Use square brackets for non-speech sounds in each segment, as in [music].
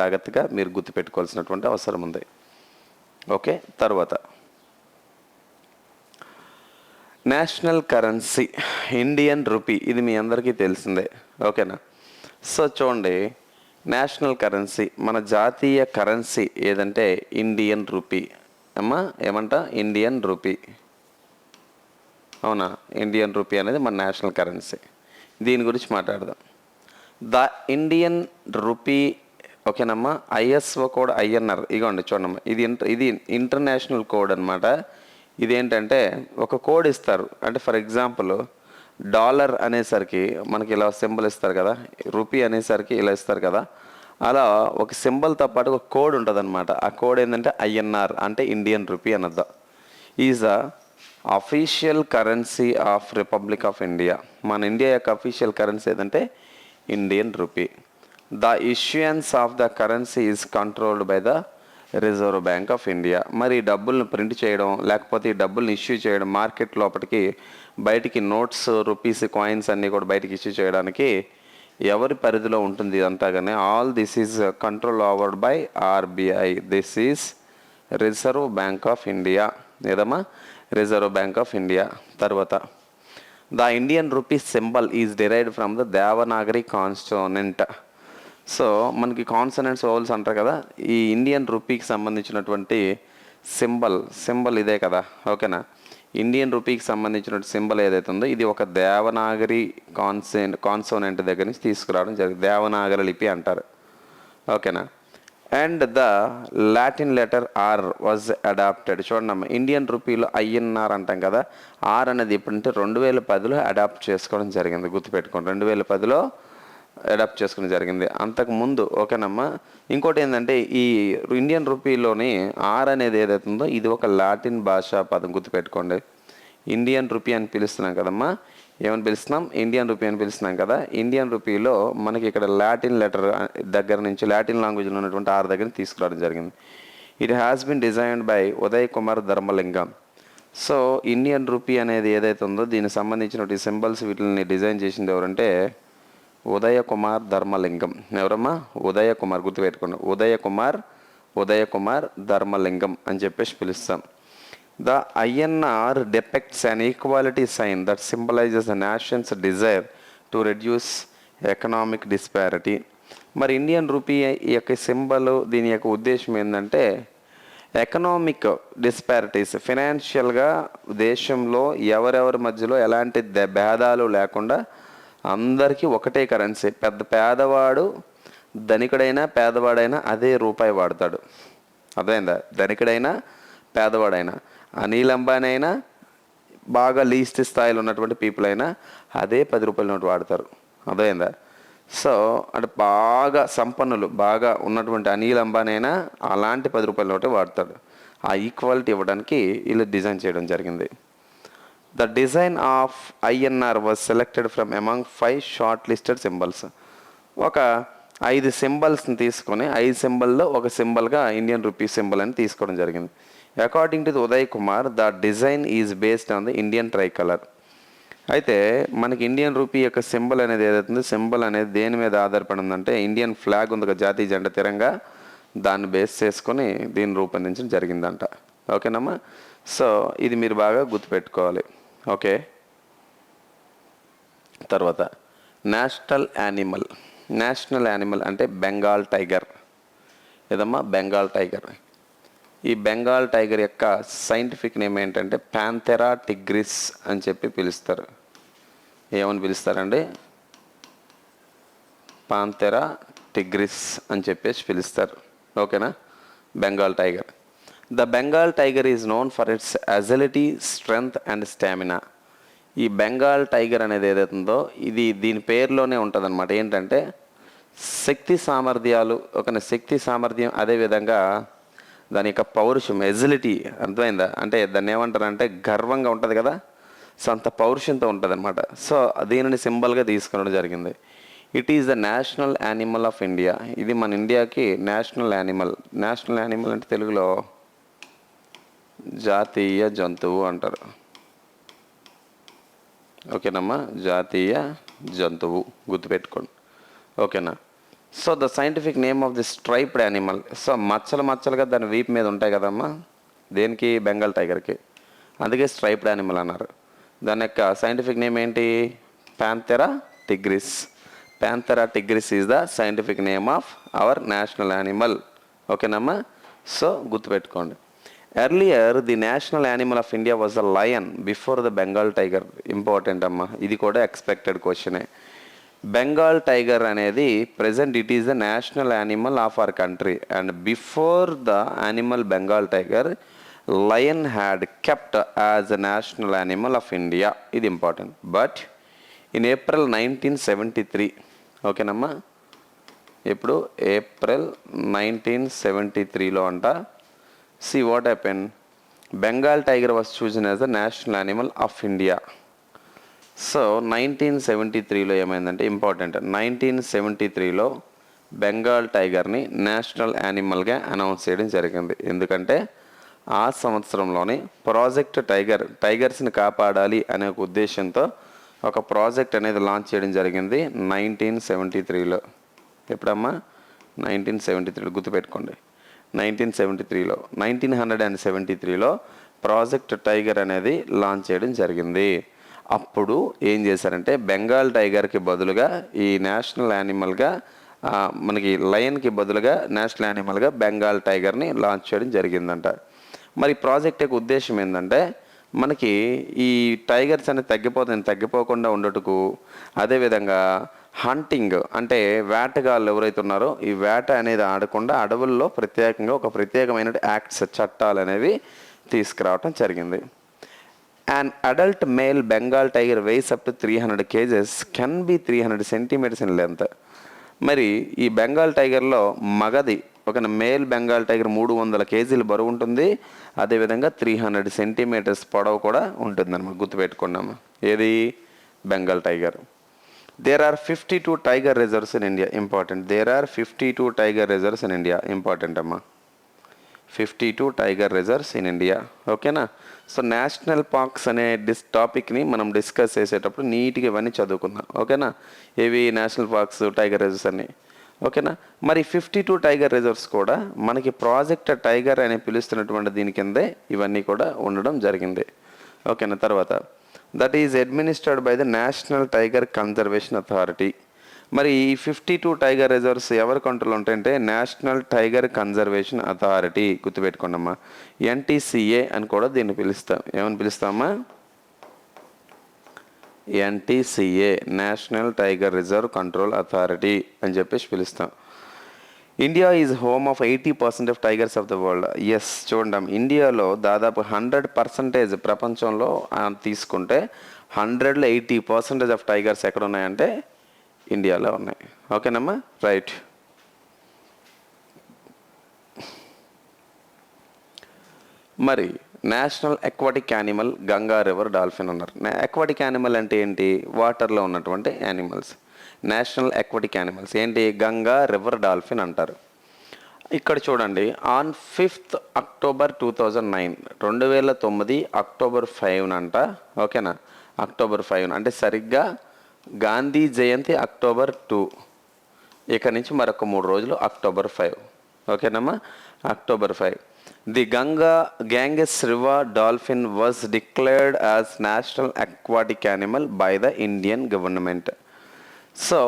జాగ్రత్తగా మీరు గుర్తుపెట్టుకోవాల్సినటువంటి అవసరం ఉంది. ఓకే తర్వాత. నేషనల్ కరెన్సీ ఇండియన్ రూపీ ఇది మీ అందరికీ తెలిసిందే. ఓకేనా? సో చూడండి నేషనల్ కరెన్సీ మన జాతీయ కరెన్సీ ఏదంటే ఇండియన్ రూపీ. అమ్మా ఏమంట? Indian rupee. అవునా? ఇండియన్ రూపీ అనేది మన నేషనల్ కరెన్సీ. దీని గురించి మాట్లాడదాం. ద ఇండియన్ రూపీ ఓకేనమ్మా? ఐఎస్ఓ కోడ్ ఐఎన్ఆర్ ఇగోండి చూడమ్మా ఇది ఇంటర్ ఇది ఇంటర్నేషనల్ కోడ్ అనమాట ఇదేంటంటే ఒక కోడ్ ఇస్తారు. అంటే ఫర్ ఎగ్జాంపుల్ డాలర్ అనేసరికి మనకి ఇలా సింబల్ ఇస్తారు కదా? రూపీ అనేసరికి ఇలా ఇస్తారు కదా? అలా ఒక సింబల్తో పాటు ఒక కోడ్ ఉంటుంది అనమాట ఆ కోడ్ ఏంటంటే ఐఎన్ఆర్ అంటే Indian rupee అనద్దా is a official currency of republic of India. మన ఇండియా యొక్క అఫీషియల్ కరెన్సీ ఏదంటే Indian rupee. The issuance of the currency is controlled by the Reserve Bank of India మరి ఈ డబ్బులను ప్రింట్ చేయడం లేకపోతే ఈ డబ్బుల్ని ఇష్యూ చేయడం మార్కెట్ లోపలికి బయటికి నోట్స్ రూపీస్ కాయిన్స్ అన్నీ కూడా బయటికి ఇష్యూ చేయడానికి ఎవరి పరిధిలో ఉంటుంది ఇదంతా కానీ all this is control overed by R B I this is reserve bank of India ఏదమ్మా? రిజర్వ్ బ్యాంక్ ఆఫ్ ఇండియా తర్వాత the Indian rupee symbol is derived from the Devanagari consonant so మనకి consonants vowels అంటారు కదా ఈ Indian రూపీకి సంబంధించినటువంటి symbol symbol ఇదే కదా ఓకేనా ఇండియన్ రూపీకి సంబంధించిన సింబల్ ఏదైతే ఉందో ఇది ఒక దేవనాగరి కాన్సెన్ కాన్సోనెంట్ దగ్గర నుంచి తీసుకురావడం జరిగింది. దేవనాగరి లిపి అంటారు ఓకేనా and the Latin letter R was adapted చూడండి అమ్మ ఇండియన్ రూపీలో ఐఎన్ఆర్ అంటాం కదా ఆర్ అనేది ఇప్పుడంటే రెండు వేల పదిలో అడాప్ట్ చేసుకోవడం జరిగింది గుర్తుపెట్టుకోండి. రెండు వేల పదిలో అడాప్ట్ చేసుకోవడం జరిగింది. అంతకు ముందు ఓకేనమ్మా? ఇంకోటి ఏంటంటే ఈ ఇండియన్ రూపీలోని ఆర్ అనేది ఏదైతే ఉందో ఇది ఒక లాటిన్ భాషా పదం గుర్తుపెట్టుకోండి. ఇండియన్ రూపీ అని పిలుస్తున్నాం కదమ్మా? ఏమని పిలుస్తున్నాం? ఇండియన్ రూపీ అని పిలుస్తున్నాం కదా? ఇండియన్ రూపీలో మనకి ఇక్కడ లాటిన్ లెటర్ దగ్గర నుంచి లాటిన్ లాంగ్వేజ్లో ఉన్నటువంటి ఆర్ దగ్గర తీసుకురావడం జరిగింది. It has been designed by Uday Kumar Dharmalingam so Indian rupee అనేది ఏదైతే ఉందో దీనికి సంబంధించిన సింబల్స్ వీటిని డిజైన్ చేసింది ఎవరంటే ఉదయ కుమార్ ధర్మలింగం. ఎవరమ్మా? ఉదయ కుమార్ గుర్తుపెట్టుకోండి. ఉదయ కుమార్ ఉదయ కుమార్ ధర్మలింగం అని చెప్పేసి పిలుస్తాం. The INR depicts an equality sign that symbolises the nation's desire to reduce economic disparity మరి ఇండియన్ రూపీ ఈ యొక్క సింబల్ దీని యొక్క ఉద్దేశం ఏంటంటే ఎకనామిక్ డిస్పారిటీస్ ఫినాన్షియల్గా దేశంలో ఎవరెవరి మధ్యలో ఎలాంటి భేదాలు లేకుండా అందరికీ ఒకటే కరెన్సీ. పెద్ద పేదవాడు ధనికుడైనా పేదవాడైనా అదే రూపాయి వాడతాడు. అర్థమైందా? ధనికుడైనా పేదవాడైనా అనిల్ అంబానీ అయినా బాగా లీస్ట్ స్థాయిలో ఉన్నటువంటి పీపుల్ అయినా అదే పది రూపాయల నోటు వాడతారు. అర్థమైందా? సో అంటే బాగా సంపన్నులు బాగా ఉన్నటువంటి అనిల్ అంబానీ అయినా అలాంటి పది రూపాయల నోటే వాడతాడు. ఆ ఈక్వాలిటీ ఇవ్వడానికి వీళ్ళు డిజైన్ చేయడం జరిగింది. The design of INR was selected from among five shortlisted symbols ఒక ఐదు సింబల్స్ని తీసుకొని ఐదు సింబల్లో ఒక సింబల్గా ఇండియన్ రూపీ సింబల్ అని తీసుకోవడం జరిగింది. According to Uday Kumar the design is based on the Indian tricolour అయితే మనకి ఇండియన్ రూపీ యొక్క సింబల్ అనేది ఏదైతుందో సింబల్ అనేది దేని మీద ఆధారపడి ఉందంటే ఇండియన్ ఫ్లాగ్ ఉంది జాతీయ జెండా తిరంగా దాన్ని బేస్ చేసుకొని దీన్ని రూపొందించడం జరిగిందంట. ఓకేనమ్మా? సో ఇది మీరు బాగా గుర్తుపెట్టుకోవాలి. ఓకే. తర్వాత నేషనల్ యానిమల్. నేషనల్ యానిమల్ అంటే బెంగాల్ టైగర్. ఏదమ్మా? బెంగాల్ టైగర్. ఈ బెంగాల్ టైగర్ యొక్క సైంటిఫిక్ నేమ్ ఏంటంటే ప్యాంథెరా టిగ్రిస్ అని చెప్పి పిలుస్తారు. ఏమని పిలుస్తారండి? పాంతెరా టిగ్రిస్ అని చెప్పేసి పిలుస్తారు. ఓకేనా? Bengal tiger. The Bengal tiger is known for its agility strength and stamina ఈ బెంగాల్ టైగర్ అనేది ఏదైతుందో ఇది దీని పేరులోనే ఉంటుందన్నమాట. ఏంటంటే శక్తి సామర్థ్యాలు ఒక శక్తి సామర్థ్యం అదేవిధంగా దాని యొక్క పౌరుషం ఎజిలిటీ అర్థమైందా? అంటే దాన్ని ఏమంటారంటే గర్వంగా ఉంటుంది కదా? సో అంత పౌరుషంతో ఉంటుంది అనమాట సో దీనిని సింబల్గా తీసుకోవడం జరిగింది. It is the national animal of India ఇది మన ఇండియాకి నేషనల్ యానిమల్ నేషనల్ యానిమల్ అంటే తెలుగులో జాతీయ జంతువు అంటారు. ఓకేనమ్మా? జాతీయ జంతువు గుర్తుపెట్టుకోండి. ఓకేనా? So the scientific name of the striped animal so మచ్చలు మచ్చలుగా దాని వీపు మీద ఉంటాయి కదమ్మా? దేనికి? బెంగాల్ టైగర్కి. అందుకే స్ట్రైప్డ్ యానిమల్ అన్నారు. దాని యొక్క సైంటిఫిక్ నేమ్ ఏంటి? Panthera tigris Panthera tigris is the scientific name of our national animal ఓకేనమ్మా? సో గుర్తుపెట్టుకోండి. Earlier the national animal of India was the lion before the Bengal tiger important అమ్మా. ఇది కూడా expected క్వశ్చనే బెంగాల్ టైగర్ అనేది present it is the national animal of our country and before the animal Bengal tiger lion had kept as a national animal of India ఇది important but in April nineteen seventy three ఓకేనమ్మా ఇప్పుడు April nineteen seventy త్రీలో అంట see what happen Bengal tiger was chosen as the national animal of India so nineteen seventy త్రీలో ఏమైందంటే important nineteen seventy త్రీలో బెంగాల్ టైగర్ని national యానిమల్గా అనౌన్స్ చేయడం జరిగింది. ఎందుకంటే ఆ సంవత్సరంలోనే ప్రాజెక్ట్ టైగర్ టైగర్స్ని కాపాడాలి అనే ఒక ఉద్దేశంతో ఒక ప్రాజెక్ట్ అనేది లాంచ్ చేయడం జరిగింది నైన్టీన్ సెవెంటీ త్రీలో ఎప్పుడమ్మా? నైన్టీన్ సెవెంటీ త్రీలో గుర్తుపెట్టుకోండి. నైన్టీన్ సెవెంటీ త్రీలో నైన్టీన్ హండ్రెడ్ అండ్ సెవెంటీ త్రీలో ప్రాజెక్ట్ టైగర్ అనేది లాంచ్ చేయడం జరిగింది. అప్పుడు ఏం చేశారంటే బెంగాల్ టైగర్కి బదులుగా ఈ నేషనల్ యానిమల్గా మనకి లయన్కి బదులుగా నేషనల్ యానిమల్గా బెంగాల్ టైగర్ని లాంచ్ చేయడం జరిగిందంట. మరి ప్రాజెక్ట్ యొక్క ఉద్దేశం ఏంటంటే మనకి ఈ టైగర్స్ అనేది తగ్గిపోతుంది తగ్గిపోకుండా ఉండటకు అదేవిధంగా హంటింగ్ అంటే వేటగాళ్ళు ఎవరైతే ఉన్నారో ఈ వేట అనేది ఆడకుండా అడవుల్లో ప్రత్యేకంగా ఒక ప్రత్యేకమైన యాక్ట్స్ చట్టాలు అనేవి తీసుకురావటం జరిగింది. And adult male Bengal tiger weighs up to three hundred kgs can be three hundred centimetres in length మరి ఈ బెంగాల్ టైగర్లో మగది ఒక మేల్ బెంగాల్ టైగర్ మూడు వందల కేజీలు బరువు ఉంటుంది. అదేవిధంగా త్రీ హండ్రెడ్ సెంటీమీటర్స్ పొడవు కూడా ఉంటుంది అనమాట గుర్తుపెట్టుకున్నాము ఏది? Bengal tiger there are fifty two tiger reserves in India important there are fifty two tiger reserves in India important అమ్మా. Fifty two tiger reserves in India ఓకేనా సో నేషనల్ పార్క్స్ అనే this టాపిక్ని మనం డిస్కస్ చేసేటప్పుడు నీట్గా ఇవన్నీ చదువుకుందాం ఓకేనా ఏవి నేషనల్ పార్క్స్ టైగర్ రిజర్వ్స్ అని ఓకేనా మరి ఫిఫ్టీ టూ టైగర్ రిజర్వ్స్ కూడా మనకి ప్రాజెక్ట్ టైగర్ అని పిలుస్తున్నటువంటి దీని కిందే ఇవన్నీ కూడా ఉండడం జరిగింది ఓకేనా తర్వాత that is administered by the National Tiger Conservation Authority మరి ఈ ఫిఫ్టీ టూ టైగర్ రిజర్వ్స్ ఎవరి కంట్రోల్ ఉంటాయంటే నేషనల్ టైగర్ కన్జర్వేషన్ అథారిటీ గుర్తుపెట్టుకోండమ్మా. ఎన్టీసీఏ అని కూడా దీన్ని పిలుస్తాం. ఏమని పిలుస్తామా? NTCA National Tiger Reserve Control Authority అని చెప్పేసి పిలుస్తాం. India is home of eighty percent of tigers of the world yes చూడండి ఇండియాలో దాదాపు హండ్రెడ్ పర్సంటేజ్ ప్రపంచంలో తీసుకుంటే హండ్రెడ్లో ఎయిటీ పర్సెంటేజ్ ఆఫ్ టైగర్స్ ఎక్కడ ఉన్నాయంటే ఇండియాలో ఉన్నాయి. ఓకేనమ్మా? రైట్ మరి national aquatic animal Ganga river dolphin అన్నారు అక్వాటిక్ యానిమల్ అంటే ఏంటి? వాటర్లో ఉన్నటువంటి యానిమల్స్ నేషనల్ ఎక్వటిక్ యానిమల్స్ ఏంటి? గంగా రివర్ డాల్ఫిన్ అంటారు. ఇక్కడ చూడండి on fifth October two thousand nine రెండు వేల తొమ్మిది అక్టోబర్ ఫైవ్ అంట ఓకేనా? అక్టోబర్ ఫైవ్ అంటే సరిగ్గా గాంధీ జయంతి అక్టోబర్ టూ. ఇక నుంచి మరొక మూడు రోజులు అక్టోబర్ ఫైవ్ ఓకేనమ్మా? October five. The Ganga Ganges river dolphin was declared as national aquatic animal by the Indian government. So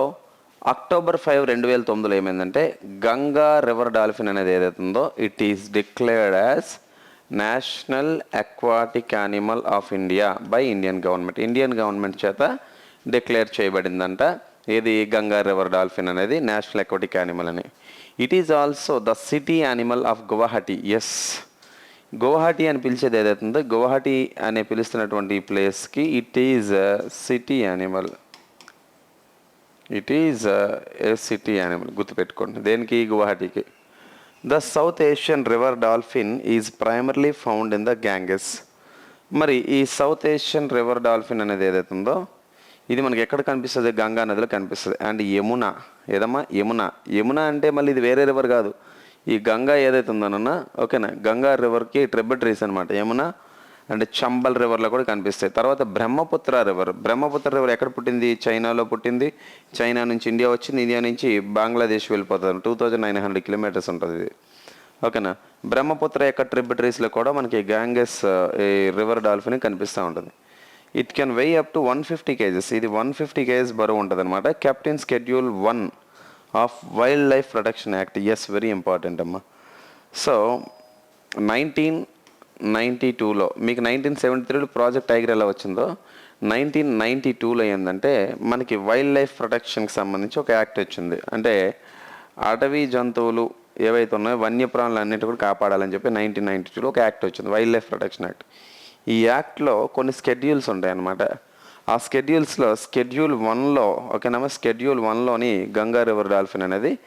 October five రెండు వేల తొమ్మిదిలో ఏమైందంటే గంగా రివర్ డాల్ఫిన్ అనేది ఏదైతే ఉందో it is declared as national aquatic animal of India by Indian government Indian government చేత declare చేయబడిందంట. ఏది? గంగా రివర్ డాల్ఫిన్ అనేది నేషనల్ అక్వాటిక్ యానిమల్ అని. It is also the city animal of Guwahati yes Guwahati అని పిలిచేది ఏదైతుందో గువాహటి అనే పిలుస్తున్నటువంటి ఈ ప్లేస్కి it is city animal it is a city animal గుర్తుపెట్టుకోండి. దేనికి? గువాహటికి. The South Asian river dolphin is primarily found in the Ganges మరి ఈ సౌత్ ఏషియన్ రివర్ డాల్ఫిన్ అనేది ఏదైతే ఉందో ఇది మనకి ఎక్కడ కనిపిస్తుంది? గంగా నదిలో కనిపిస్తుంది. అండ్ యమున ఏదమ్మా? యమున. యమున అంటే మళ్ళీ ఇది వేరే రివర్ కాదు. ఈ గంగా ఏదైతే ఉందోనన్నా ఓకేనా? గంగా రివర్కి ట్రిబ్యూటరీస్ అనమాట యమున అండ్ చంబల్ రివర్లో కూడా కనిపిస్తాయి. తర్వాత బ్రహ్మపుత్ర రివర్. బ్రహ్మపుత్ర రివర్ ఎక్కడ పుట్టింది? చైనాలో పుట్టింది. చైనా నుంచి ఇండియా వచ్చింది. ఇండియా నుంచి బంగ్లాదేశ్ వెళ్ళిపోతుంది. Two thousand nine hundred kilometres ఉంటుంది ఇది. ఓకేనా? బ్రహ్మపుత్ర యొక్క ట్రిబ్యూటరీస్లో కూడా మనకి గ్యాంగస్ ఈ రివర్ డాల్ఫిన్ కనిపిస్తూ ఉంటుంది. It can weigh up to one fifty kgs. ఇది వన్ ఫిఫ్టీ కేజెస్ బరువు ఉంటుంది అనమాట kept in schedule one of wildlife protection act yes very important అమ్మా. సో నైన్టీన్ నైంటీ టూలో మీకు నైన్టీన్ సెవెంటీ త్రీలో ప్రాజెక్ట్ టైగర్ ఎలా వచ్చిందో నైన్టీన్ నైంటీ టూలో ఏంటంటే మనకి వైల్డ్ లైఫ్ ప్రొటెక్షన్కి సంబంధించి ఒక యాక్ట్ వచ్చింది. అంటే అటవీ జంతువులు ఏవైతే ఉన్నాయో వన్యప్రాణులు అన్నిటి కూడా కాపాడాలని చెప్పి నైన్టీన్ నైంటీ టూలో ఒక యాక్ట్ వచ్చింది వైల్డ్ లైఫ్ ప్రొటెక్షన్ యాక్ట్. ఈ యాక్ట్లో కొన్ని స్కెడ్యూల్స్ ఉంటాయి అన్నమాట. ఆ స్కెడ్యూల్స్లో స్కెడ్యూల్ వన్లో ఓకేనా స్కెడ్యూల్ వన్లోని గంగా రివర్ డాల్ఫిన్ అనేది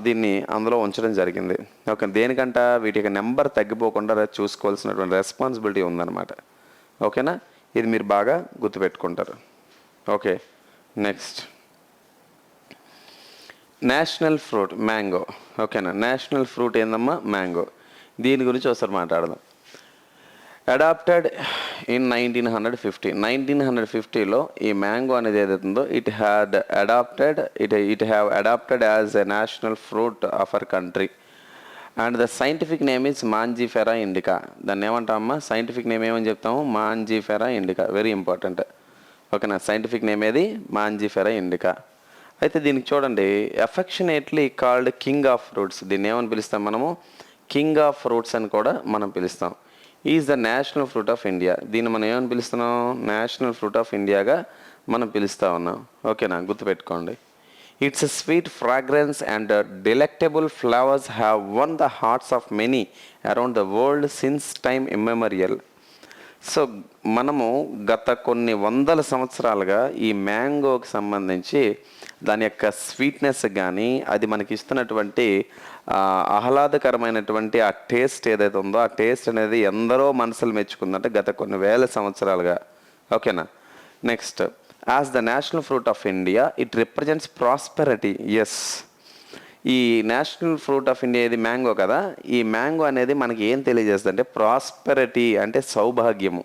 దీన్ని అందులో ఉంచడం జరిగింది. ఓకే దేనికంట వీటి యొక్క నెంబర్ తగ్గిపోకుండా చూసుకోవాల్సినటువంటి రెస్పాన్సిబిలిటీ ఉందన్నమాట. ఓకేనా? ఇది మీరు బాగా గుర్తుపెట్టుకుంటారు. Okay next. National fruit mango. ఓకేనా? నేషనల్ ఫ్రూట్ ఏందమ్మా? మ్యాంగో. దీని గురించి ఒకసారి మాట్లాడదాం. Adapted in nineteen hundred fifty nineteen hundred ఫిఫ్టీలో ఈ మ్యాంగో అనేది ఏదైతుందో it had adapted it it have adapted as a national fruit of our country and the scientific name is Mangifera indica దాన్ని ఏమంటామమ్మా? సైంటిఫిక్ నేమ్ ఏమని చెప్తాము? Mangifera indica very important ఓకేనా? Scientific name ఏది? మాంజీఫెరా ఇండికా అయితే దీనికి చూడండి affectionately called king of fruits దీన్ని ఏమని పిలుస్తాం మనము? కింగ్ ఆఫ్ ఫ్రూట్స్ అని కూడా మనం పిలుస్తాం. Is the national fruit of India. దీన్ని మనం ఏమని పిలుస్తున్నాం? నేషనల్ ఫ్రూట్ ఆఫ్ ఇండియాగా మనం పిలుస్తూ ఉన్నాం. ఓకేనా? గుర్తుపెట్టుకోండి. Its sweet fragrance and delectable flowers have won the hearts of many around the world since time immemorial so మనము గత కొన్ని వందల సంవత్సరాలుగా ఈ మ్యాంగోకి సంబంధించి దాని యొక్క స్వీట్నెస్ కానీ అది మనకి ఇస్తున్నటువంటి ఆహ్లాదకరమైనటువంటి ఆ టేస్ట్ ఏదైతే ఉందో ఆ టేస్ట్ అనేది ఎందరో మనసులు మెచ్చుకుందంటే గత కొన్ని వేల సంవత్సరాలుగా. ఓకేనా? Next as the national fruit of India it represents prosperity. Yes. ఈ నేషనల్ ఫ్రూట్ ఆఫ్ ఇండియా ఇది మ్యాంగో కదా ఈ మ్యాంగో అనేది మనకి ఏం తెలియజేస్తుంది అంటే ప్రాస్పెరిటీ అంటే సౌభాగ్యము.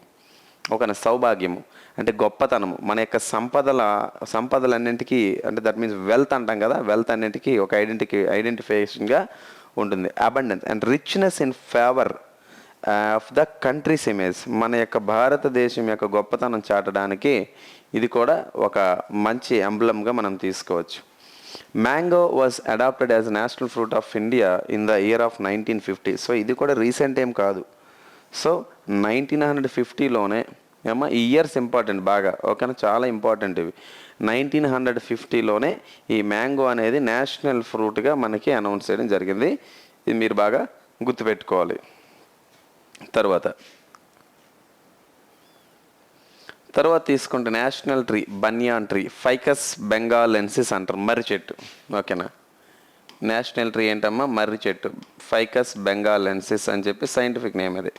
ఒక సౌభాగ్యము. అంటే గొప్పతనము. మన యొక్క సంపదల సంపదలన్నింటికీ అంటే దట్ మీన్స్ వెల్త్ అంటాం కదా వెల్త్ అన్నింటికి ఒక ఐడెంటిటీ ఐడెంటిఫికేషన్గా ఉంటుంది. Abundance and richness in favour of the country's image మన యొక్క భారతదేశం యొక్క గొప్పతనం చాటడానికి ఇది కూడా ఒక మంచి ఎంబ్లమ్గా మనం తీసుకోవచ్చు. Mango was adapted as national fruit of India in the year of nineteen fifty so ఇది కూడా రీసెంట్ ఏం కాదు. సో నైన్టీన్ హండ్రెడ్ ఫిఫ్టీలోనే ఏమో ఈ ఇయర్స్ ఇంపార్టెంట్ బాగా ఓకేనా? చాలా ఇంపార్టెంట్ ఇవి. నైన్టీన్ హండ్రెడ్ ఫిఫ్టీలోనే ఈ మ్యాంగో అనేది నేషనల్ ఫ్రూట్గా మనకి అనౌన్స్ చేయడం జరిగింది. ఇది మీరు బాగా గుర్తుపెట్టుకోవాలి. తర్వాత తర్వాత తీసుకుంటే national tree banyan tree Ficus benghalensis అంటారు మర్రి చెట్టు. ఓకేనా? నేషనల్ ట్రీ ఏంటమ్మా? మర్రి చెట్టు. ఫైకస్ బెంగాలెన్సిస్ అని చెప్పి సైంటిఫిక్ నేమ్ అది.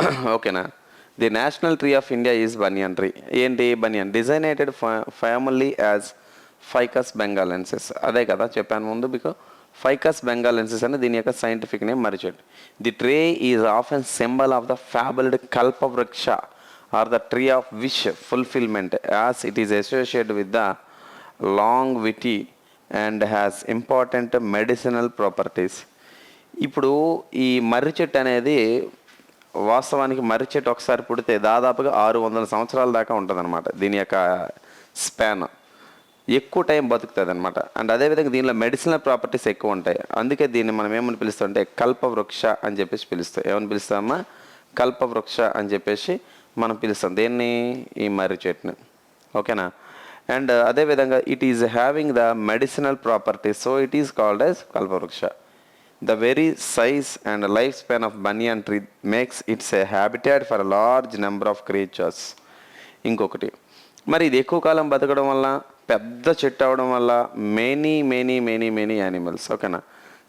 [clears throat] ఓకేనా? The national tree of India is banyan tree. ఏంటి banyan? Designated family as Ficus benghalensis. అదే కదా చెప్పాను ముందు బికాస్ ఫైకస్ బెంగాలెన్సిస్ అని దీని యొక్క సైంటిఫిక్ నేమ్ మర్రి చెట్టు. The tree is of and symbol of the fabled Kalpavriksha. Or the tree of wish fulfilment as it is associate with the longevity and has important medicinal properties ఇప్పుడు ఈ మర్రి చెట్టు అనేది వాస్తవానికి మర్రి చెట్టు ఒకసారి పుడితే దాదాపుగా ఆరు వందల సంవత్సరాల దాకా ఉంటుందన్నమాట దీని యొక్క స్పాన్. ఎక్కువ టైం బతుకుతుంది అనమాట అండ్ అదేవిధంగా దీనిలో మెడిసినల్ ప్రాపర్టీస్ ఎక్కువ ఉంటాయి. అందుకే దీన్ని మనం ఏమని పిలుస్తుంటే కల్పవృక్ష అని చెప్పేసి పిలుస్తాం. ఏమని పిలుస్తామా కల్పవృక్ష అని చెప్పేసి మనం పిలుస్తాం. దేన్ని? ఈ మర్రి చెట్ని ఓకేనా? అండ్ అదేవిధంగా it is having the medicinal properties so it is called as Kalpavriksha. The very size and life span of banyan tree makes its a habitat for large number of creatures ఇంకొకటి మరి ఇది ఎక్కువ కాలం బతకడం వల్ల పెద్ద చెట్టు అవడం వల్ల many many many many animals ఓకేనా?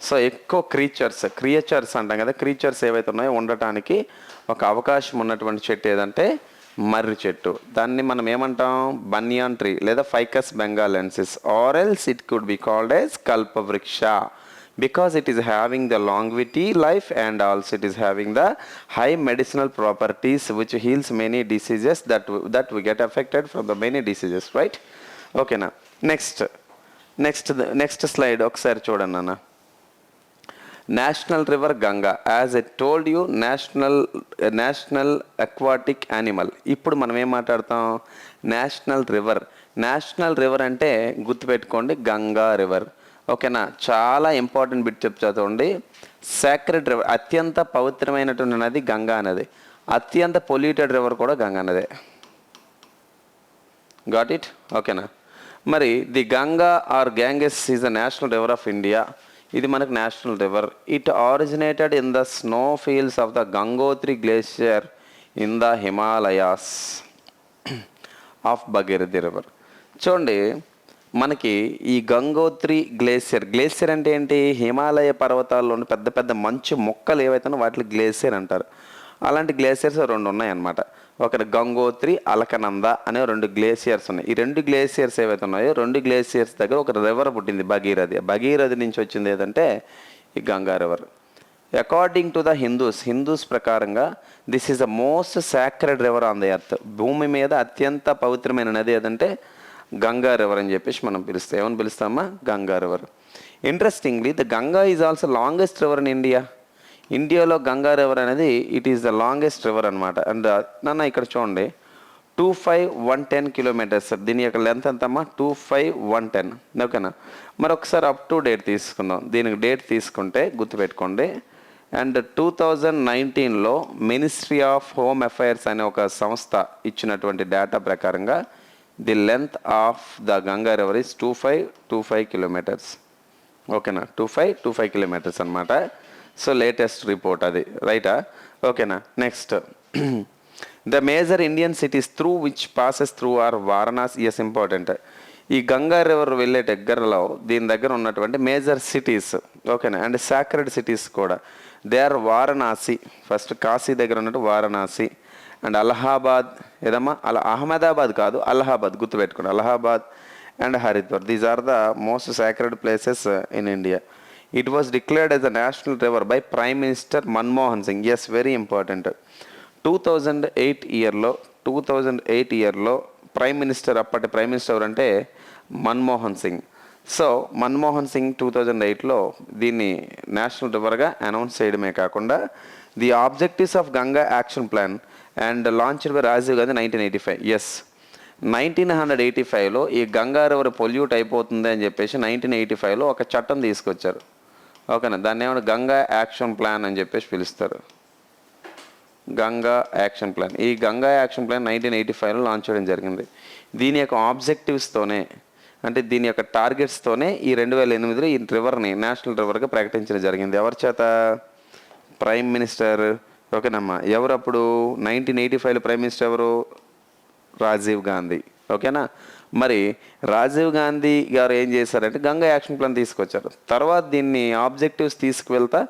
సో ఎక్కువ క్రీచర్స్ క్రియేచర్స్ అంటాం కదా క్రీచర్స్ ఏవైతే ఉన్నాయో ఉండటానికి ఒక అవకాశం ఉన్నటువంటి చెట్టు ఏదంటే మర్రి చెట్టు. దాన్ని మనం ఏమంటాం? బన్యాన్ ట్రీ లేదా Ficus benghalensis. Or else it could be called as Kalpavriksha because it is having the longevity life and also it is having the high medicinal properties which heals many diseases that that we get affected from the many diseases right ఓకేనా next next next slide ఒకసారి చూడండి అన్న national river Ganga. As a told you national national aquatic animal ఇప్పుడు మనం ఏం మాట్లాడతాం? National river national river అంటే గుర్తుపెట్టుకోండి గంగా రివర్ ఓకేనా? చాలా ఇంపార్టెంట్ బిట్ చెప్ చదవండి. సాక్రెడ్ రివర్ అత్యంత పవిత్రమైనటువంటి నది గంగా నది. అత్యంత పొల్యూటెడ్ రివర్ కూడా గంగా నదే. గాట్ ఇట్ ఓకేనా? మరి the Ganga or Ganges is the national river of India ఇది మనకు national river. It originated in the snow fields of the Gangotri glacier in the Himalayas of Bhagirathi river చూడండి మనకి ఈ Gangotri glacier glacier అంటే ఏంటి? హిమాలయ పర్వతాల్లోని పెద్ద పెద్ద మంచు మొక్కలు ఏవైతే వాటిని గ్లేసియర్ అంటారు. అలాంటి గ్లేసియర్స్ రెండు ఉన్నాయన్నమాట. ఒకటి గంగోత్రి అలకనంద అనే రెండు గ్లేసియర్స్ ఉన్నాయి. ఈ రెండు గ్లేసియర్స్ ఏవైతే ఉన్నాయో రెండు గ్లేసియర్స్ దగ్గర ఒక రివర్ పుట్టింది భగీరథి. భగీరథి నుంచి వచ్చింది ఏదంటే ఈ Ganga river. According to the Hindus Hindus ప్రకారంగా this is the most sacred river on the earth భూమి మీద అత్యంత పవిత్రమైన నది ఏదంటే గంగా రివర్ అని చెప్పేసి మనం పిలుస్తాం. ఏమని పిలుస్తామా Ganga river. Interestingly the Ganga is also longest river in India ఇండియాలో గంగా రివర్ అనేది it is the longest river అనమాట అండ్ నాన్న ఇక్కడ చూడండి. Two five one ten kilometers దీని యొక్క లెంత్ ఎంతమ్మా? టూ ఫైవ్ వన్ టెన్ ఓకేనా మరి ఒకసారి అప్ టు డేట్ తీసుకుందాం. దీనికి డేట్ తీసుకుంటే గుర్తుపెట్టుకోండి. అండ్ టూ థౌజండ్ నైన్టీన్లో మినిస్ట్రీ ఆఫ్ హోమ్ అఫైర్స్ అనే ఒక సంస్థ ఇచ్చినటువంటి డేటా ప్రకారంగా the length of the Ganga river is two five two five kilometers ఓకేనా two five two five kilometers అనమాట సో లేటెస్ట్ రిపోర్ట్ అది రైటా ఓకేనా next the major Indian cities through which passes through are Varanasi as important ఈ Ganga river వెళ్ళే దగ్గరలో దీని దగ్గర ఉన్నటువంటి మేజర్ సిటీస్ ఓకేనా అండ్ సాక్రెడ్ సిటీస్ కూడా. They are Varanasi first Kashi దగ్గర ఉన్నట్టు వారణాసి అండ్ అలహాబాద్ ఏదమ్మా? అలా అహ్మదాబాద్ కాదు అలహాబాద్ గుర్తుపెట్టుకోండి. Allahabad and Haridwar these are the most sacred places in India it was declared as a national river by prime minister Manmohan Singh as very important two thousand eight ఇయర్లో two thousand eight ఇయర్లో prime minister అప్పటి prime minister అంటే Manmohan Singh so Manmohan Singh two thousand ఎయిట్లో దీన్ని national రివర్గా announce చేయడమే కాకుండా the objectives of Ganga action plan and launched by Rajiv Gandhi nineteen eighty five as nineteen hundred eighty ఫైవ్లో ఈ Ganga river pollute అయిపోతుంది అని చెప్పేసి నైన్టీన్ ఎయిటీ ఫైవ్లో ఒక చట్టం తీసుకొచ్చారు. ఓకేనా? దాన్ని ఏమైనా గంగా యాక్షన్ ప్లాన్ అని చెప్పేసి పిలుస్తారు. Ganga action plan. ఈ Ganga action plan nineteen eighty ఫైవ్లో లాంచ్ చేయడం జరిగింది. దీని యొక్క ఆబ్జెక్టివ్స్తోనే అంటే దీని యొక్క టార్గెట్స్తోనే ఈ రెండు వేల ఎనిమిదిలో ఈ రివర్ని నేషనల్ రివర్గా ప్రకటించడం జరిగింది. ఎవరి చేత? Prime minister. ఓకేనమ్మా. ఎవరు అప్పుడు? నైన్టీన్ ఎయిటీ ఫైవ్లో ప్రైమ్ మినిస్టర్ ఎవరు? రాజీవ్ గాంధీ. ఓకేనా? మరి రాజీవ్ గాంధీ గారు ఏం చేశారంటే గంగా యాక్షన్ ప్లాన్ తీసుకొచ్చారు. తర్వాత దీన్ని ఆబ్జెక్టివ్స్ తీసుకువెళ్తా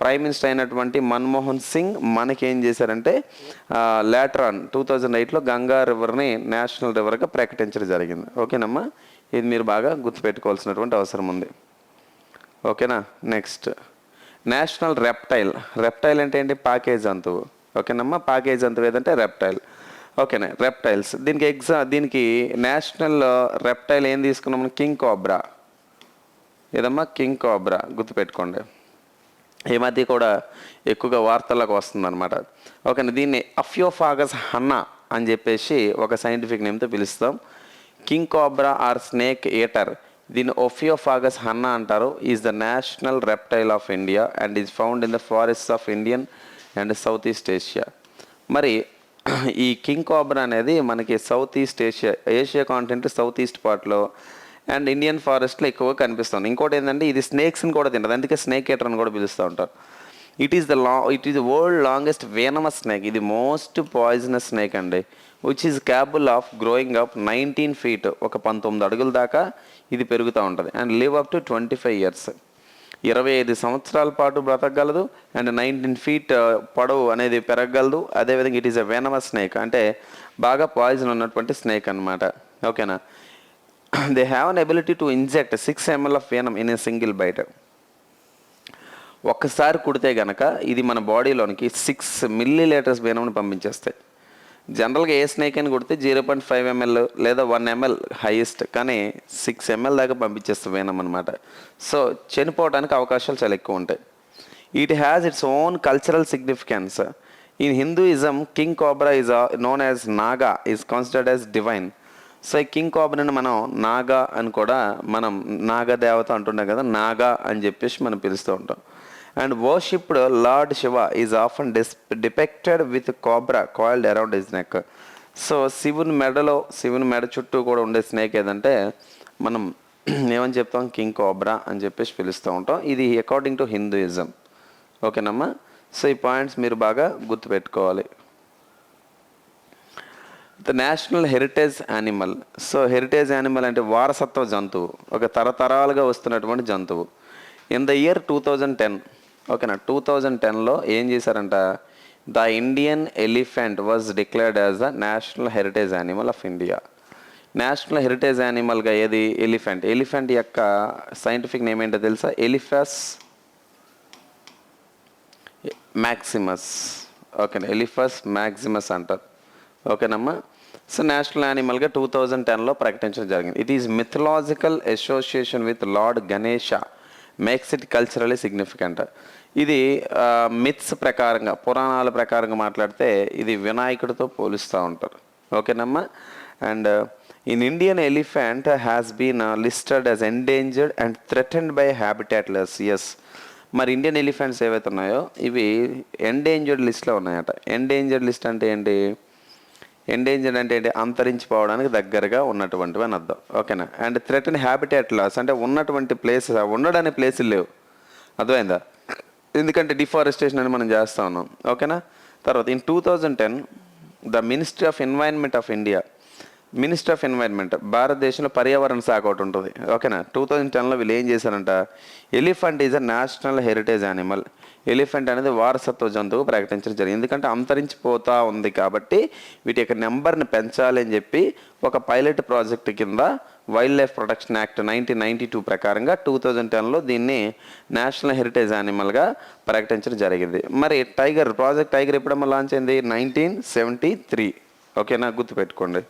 ప్రైమ్ మినిస్టర్ అయినటువంటి మన్మోహన్ సింగ్ మనకి ఏం చేశారంటే లేటర్ ఆన్ టూ థౌజండ్ ఎయిట్లో గంగా రివర్ని నేషనల్ రివర్గా ప్రకటించడం జరిగింది. ఓకేనమ్మా? ఇది మీరు బాగా గుర్తుపెట్టుకోవాల్సినటువంటి అవసరం ఉంది. ఓకేనా? నెక్స్ట్. National reptile. రెప్టైల్ అంటే ఏంటి? పాకేజ్ జంతువు ఓకేనమ్మా? పాకేజ్ జంతువు ఏదంటే రెప్టైల్. ఓకేనా రెప్టైల్స్ దీనికి ఎగ్జా దీనికి నేషనల్ రెప్టైల్ uh, ఏం తీసుకున్నాం? కింగ్ కోబ్రా ఏదమ్మా? కింగ్ కోబ్రా గుర్తుపెట్టుకోండి. ఈ మధ్య కూడా ఎక్కువగా వార్తల్లోకి వస్తుందన్నమాట. ఓకేనా దీన్ని అఫియోఫాగస్ హన్నా అని చెప్పేసి ఒక సైంటిఫిక్ నేమ్తో పిలుస్తాం. King cobra or snake eater దీన్ని ఒఫియోఫాగస్ హన్నా అంటారు. Is the national reptile of India and is found in the forest of Indian and south east Asia మరి ఈ కింగ్ కాబ్రా అనేది మనకి south east Asia Asia continent south east పార్ట్లో and Indian ఫారెస్ట్లో ఎక్కువగా కనిపిస్తుంది. ఇంకోటి ఏంటంటే ఇది స్నేక్స్ని కూడా తింటుంది. అందుకే స్నేక్ ఎటర్ అని కూడా పిలుస్తూ ఉంటారు. It is the law it is the world longest venomous snake ఇది మోస్ట్ పాయిజనస్ స్నేక్ అండి. Which is capable of growing up nineteen feet ఒక పంతొమ్మిది అడుగుల దాకా ఇది పెరుగుతూ ఉంటుంది. And live up to twenty five years ఇరవై ఐదు సంవత్సరాల పాటు బ్రతకగలదు అండ్ నైన్టీన్ ఫీట్ పొడవు అనేది పెరగగలదు. అదేవిధంగా it is a venomous snake అంటే బాగా పాయిజన్ ఉన్నటువంటి స్నేక్ అన్నమాట. ఓకేనా? They have an ability to inject six ml of venom in a single bite ఒక్కసారి కుడితే గనక ఇది మన బాడీలోనికి సిక్స్ మిల్లీ లీటర్స్ వెనమ్ని పంపించేస్తాయి. జనరల్గా ఏ స్నేక్ అని కొడితే జీరో పాయింట్ ఫైవ్ ఎంఎల్ లేదా వన్ ఎంఎల్ హైయెస్ట్ కానీ సిక్స్ ఎంఎల్ దాకా పంపించేస్తుంది వేనం అనమాట సో చనిపోవడానికి అవకాశాలు చాలా ఎక్కువ ఉంటాయి. It has its own cultural significance in Hinduism king cobra is known as naga is considered as divine so ఈ కింగ్ కోబ్రాని మనం నాగా అని కూడా మనం నాగ దేవత అంటుంటాం కదా నాగా అని చెప్పేసి మనం పిలుస్తూ ఉంటాం. And worshipped lord Shiva is often dis depicted with cobra coiled around his neck so శివుని మెడలో శివుని మెడ చుట్టూ కూడా ఉండే స్నేక్ ఏదంటే మనం [clears throat] ఏమని చెప్తాం? కింగ్ కోబ్రా అని చెప్పేసి పిలుస్తూ ఉంటాం. ఇది అకార్డింగ్ టు హిందూయిజం ఓకేనమ్మా? సో ఈ పాయింట్స్ మీరు బాగా గుర్తుపెట్టుకోవాలి. The national heritage animal so heritage animal అంటే వారసత్వ జంతువు. ఒక తరతరాలుగా వస్తున్నటువంటి జంతువు. In the year two thousand ten ఓకేనా టూ థౌజండ్ టెన్లో ఏం చేశారంట? The Indian elephant was declared as the national heritage animal of India. National heritage యానిమల్గా ఏది? ఎలిఫెంట్. ఎలిఫెంట్ యొక్క సైంటిఫిక్ నేమ్ ఏంటో తెలుసా? Elephas maximus okay Elephas maximus అంటారు. ఓకేనమ్మా? సో నేషనల్ యానిమల్గా టూ థౌజండ్ టెన్లో ప్రకటించడం జరిగింది. It is mythological association with lord Ganesha makes it culturally significant ఇది మిత్స్ ప్రకారంగా పురాణాల ప్రకారంగా మాట్లాడితే ఇది వినాయకుడితో పోలుస్తూ ఉంటారు. ఓకేనమ్మా and in Indian elephant has been listed as endangered and threatened by habitat loss as మరి ఇండియన్ ఎలిఫెంట్స్ ఏవైతే ఉన్నాయో ఇవి ఎండేంజర్డ్ లిస్ట్లో ఉన్నాయట. ఎండేంజర్డ్ లిస్ట్ అంటే ఏంటి? ఎండేంజర్డ్ అంటే ఏంటి? అంతరించిపోవడానికి దగ్గరగా ఉన్నటువంటివి అని అర్థం. ఓకేనా? అండ్ థ్రెటన్ హ్యాబిటేట్ లాస్ అంటే ఉన్నటువంటి ప్లేసెస్ ఉండడానికి ప్లేసులు లేవు. అర్థమైందా? ఎందుకంటే డిఫారెస్టేషన్ అని మనం చేస్తా ఉన్నాం. ఓకేనా? తర్వాత in two thousand ten the ministry of environment of India minister of environment భారతదేశంలో పర్యావరణ శాఖ ఒకటి ఉంటుంది. ఓకేనా టూ థౌజండ్ టెన్లో వీళ్ళు ఏం చేశారంట? Elephant is a national heritage animal elephant అనేది వారసత్వ జంతువు ప్రకటించడం జరిగింది. ఎందుకంటే అంతరించిపోతా ఉంది కాబట్టి వీటి యొక్క నెంబర్ని పెంచాలి అని చెప్పి ఒక పైలట్ ప్రాజెక్ట్ కింద wildlife protection act nineteen ninety two ప్రకారంగా టూ థౌజండ్ టెన్లో దీన్ని నేషనల్ హెరిటేజ్ యానిమల్గా ప్రకటించడం జరిగింది. మరి టైగర్ ప్రాజెక్ట్ టైగర్ ఎప్పుడమ్మా లాంచ్ అయింది? నైన్టీన్ సెవెంటీ త్రీ ఓకేనా గుర్తుపెట్టుకోండి.